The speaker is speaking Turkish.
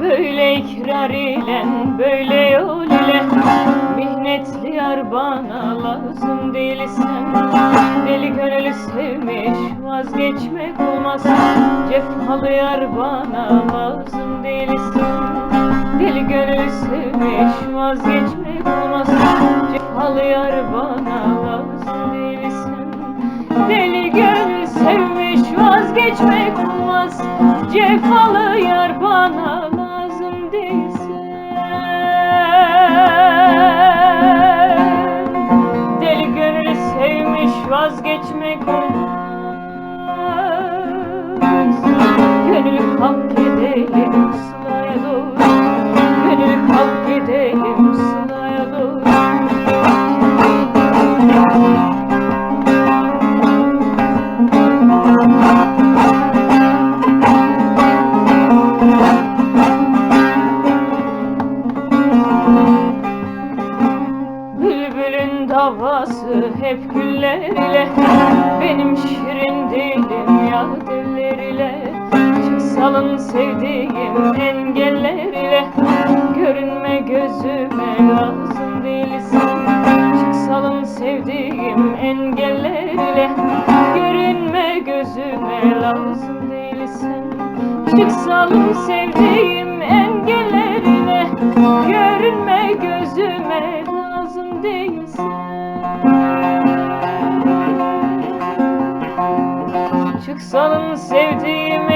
Böyle ikrar ile böyle yol ile Mihnetli yar bana lazım değilsen. Deli gönül sevmiş vazgeçmek olmaz. Cefalı yar bana lazım değilsen sevmiş vazgeçmek olmaz. Cefalı yar bana lazım değilsen Deli gönül sevmiş vazgeçmek olmaz. Cefalı yar bana lazım değilsen Deli gönül sevmiş vazgeçmek olmaz. Gönül kalk gidelim Davası hep güller ile. Benim şirin dilim ya diller ile. Çıksalım sevdiğim engeller ile. Görünme gözüme lazım değilsin. Çıksalım sevdiğim engeller ile. Görünme gözüme lazım değilsin. Çıksalım sevdiğim engeller ile. Görünme gözüme Çıksalım sevdiğim